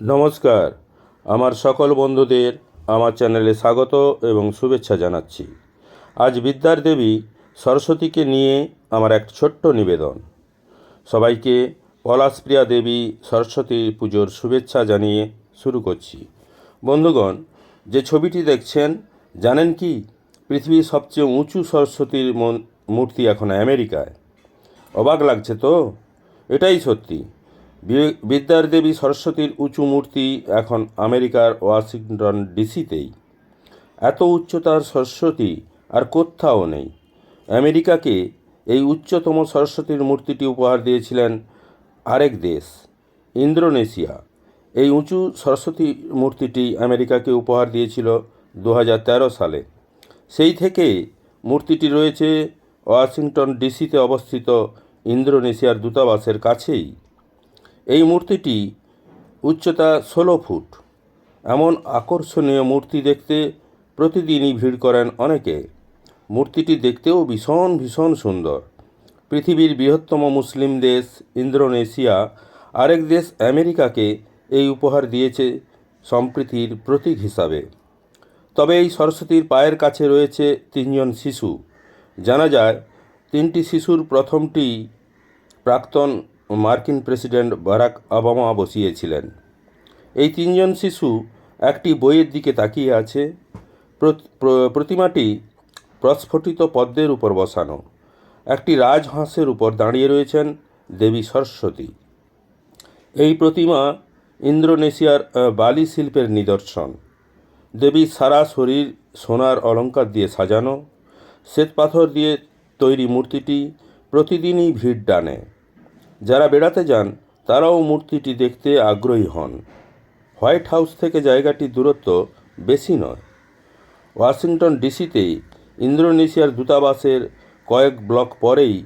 নমস্কার। আমার সকল বন্ধুদের আমার চ্যানেলে স্বাগত এবং শুভেচ্ছা জানাচ্ছি। আজ বিদ্যার দেবী সরস্বতীকে নিয়ে আমার এক ছোট্ট নিবেদন। সবাইকে পলাশপ্রিয়া দেবী সরস্বতী পুজোর শুভেচ্ছা জানিয়ে শুরু করছি। বন্ধুগণ, যে ছবিটি দেখছেন, জানেন কি? পৃথিবীর সবচেয়ে উঁচু সরস্বতীর মূর্তি এখন আমেরিকায়। অবাক লাগছে তো? এটাই সত্যি। বিদ্যার দেবী সরস্বতীর উঁচু মূর্তি এখন আমেরিকার ওয়াশিংটন ডিসিতেই। এত উচ্চতার সরস্বতী আর কোথাও নেই। আমেরিকাকে এই উচ্চতম সরস্বতীর মূর্তিটি উপহার দিয়েছিলেন আরেক দেশ, ইন্দোনেশিয়া। এই উঁচু সরস্বতী মূর্তিটি আমেরিকাকে উপহার দিয়েছিল দু হাজার তেরো সালে। সেই থেকে মূর্তিটি রয়েছে ওয়াশিংটন ডিসিতে অবস্থিত ইন্দোনেশিয়ার দূতাবাসের কাছেই। এই মূর্তিটি উচ্চতা ষোলো ফুট। এমন আকর্ষণীয় মূর্তি দেখতে প্রতিদিনই ভিড় করেন অনেকে। মূর্তিটি দেখতেও ভীষণ ভীষণ সুন্দর। পৃথিবীর বৃহত্তম মুসলিম দেশ ইন্দোনেশিয়া, আরেক দেশ আমেরিকাকে এই উপহার দিয়েছে সম্প্রীতির প্রতীক হিসাবে। তবে এই সরস্বতীর পায়ের কাছে রয়েছে তিনজন শিশু। জানা যায়, তিনটি শিশুর প্রথমটি প্রাক্তন মার্কিন প্রেসিডেন্ট বারাক ওবামা বসিয়েছিলেন। এই তিনজন শিশু একটি বইয়ের দিকে তাকিয়ে আছে। প্রতিমাটি প্রস্ফুটিত পদ্মের উপর বসানো। একটি রাজহাঁসের উপর দাঁড়িয়ে রয়েছেন দেবী সরস্বতী। এই প্রতিমা ইন্দোনেশিয়ার বালি শিল্পের নিদর্শন। দেবীর সারা শরীর সোনার অলংকার দিয়ে সাজানো। শ্বেতপাথর দিয়ে তৈরি মূর্তিটি প্রতিদিনই ভিড় টানে। যারা বেড়াতে যান, তারাও মূর্তিটি দেখতে আগ্রহী হন। হোয়াইট হাউস থেকে জায়গাটির দূরত্ব বেশি নয়। ওয়াশিংটন ডিসিতেই ইন্দোনেশিয়ার দূতাবাসের কয়েক ব্লক পরেই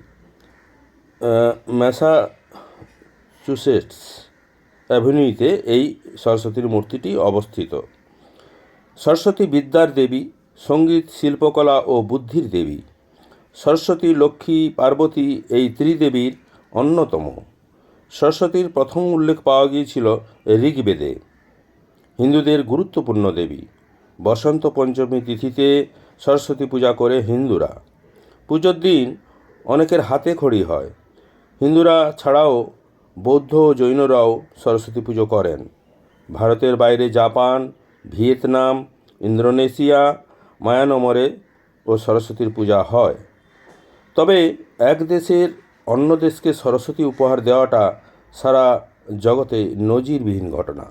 ম্যাসাচুসেটস অ্যাভিনিউতে এই সরস্বতীর মূর্তিটি অবস্থিত। সরস্বতী বিদ্যার দেবী, সংগীত, শিল্পকলা ও বুদ্ধির দেবী। সরস্বতী, লক্ষ্মী, পার্বতী এই ত্রিদেবীর অন্যতম। সরস্বতীর প্রথম উল্লেখ পাওয়া গিয়েছিল ঋগ্বেদে। হিন্দুদের গুরুত্বপূর্ণ দেবী। বসন্ত পঞ্চমী তিথিতে সরস্বতী পূজা করে হিন্দুরা। পুজোর দিন অনেকের হাতে খড়ি হয়। হিন্দুরা ছাড়াও বৌদ্ধ ও জৈনরাও সরস্বতী পুজো করেন। ভারতের বাইরে জাপান, ভিয়েতনাম, ইন্দোনেশিয়া, মায়ানমরে ও সরস্বতীর পূজা হয়। তবে এক দেশের অন্য দেশকে সরস্বতী উপহার দেওয়াটা সারা জগতে নজিরবিহীন ঘটনা।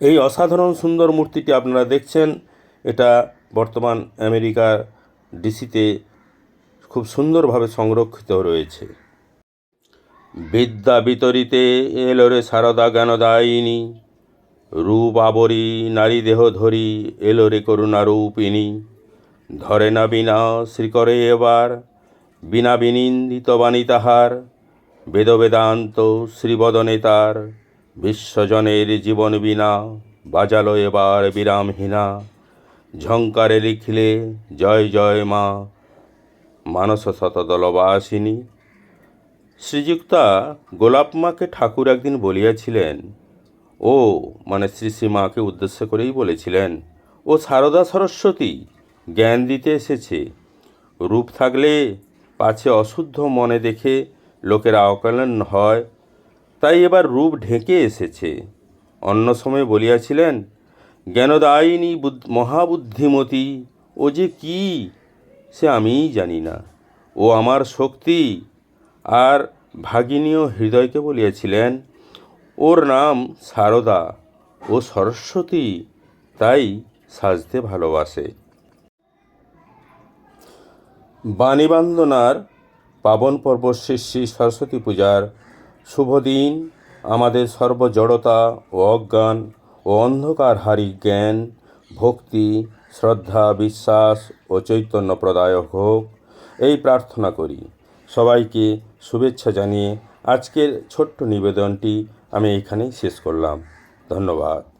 এই অসাধারণ সুন্দর মূর্তিটি আপনারা দেখছেন। এটা বর্তমান আমেরিকার ডিসিতে খুব সুন্দরভাবে সংরক্ষিত রয়েছে। বিদ্যা বিতরিতে এলোরে সারদা জ্ঞানদায়িনী রূপ আবরি নারী দেহ ধরি এলোরে করুণা রূপিণী ধরে না বিনা শ্রীকরে এবার। বিনা বিনিন্দিত বাণী তাহার বেদ বেদান্ত শ্রীবদনে তার বিশ্বজনের জীবন বিনা বাজালো এবার বিরামহীনা, ঝঙ্কারে লিখলে জয় জয় মা, মানস শতদলবাসিনী শ্রীযুক্তা গোলাপমাকে ঠাকুর একদিন বলিয়াছিলেন, ও মানে শ্রী শ্রীমাকে উদ্দেশ্য করেই বলেছিলেন, ও সারদা সরস্বতী, জ্ঞান দিতে এসেছে। রূপ থাকলে পাছে অশুদ্ধ মনে দেখে লোকেরা অকল্যাণ হয়। তাই এবার রূপ ঢেকে এসেছে। অন্য সময় বলিয়াছিলেন, জ্ঞানদায়িনী বুদ্ধ, মহাবুদ্ধিমতী, ও যে কি, সে আমিই জানি না। ও আমার শক্তি। আর ভাগিনীয় হৃদয়কে বলিয়াছিলেন, ওর নাম সারদা, ও সরস্বতী, তাই সাজতে ভালোবাসে। বাণীবান্দনার পাবন পর্ব শ্রী শ্রী সরস্বতী পূজার শুভ দিন। আমাদের সর্বজড়তা ও অজ্ঞান ও অন্ধকার হারি জ্ঞান, ভক্তি, শ্রদ্ধা, বিশ্বাস ও চৈতন্য প্রদায়ক হোক, এই প্রার্থনা করি। সবাইকে শুভেচ্ছা জানিয়ে আজকের ছোট্ট নিবেদনটি আমি এখানেই শেষ করলাম। ধন্যবাদ।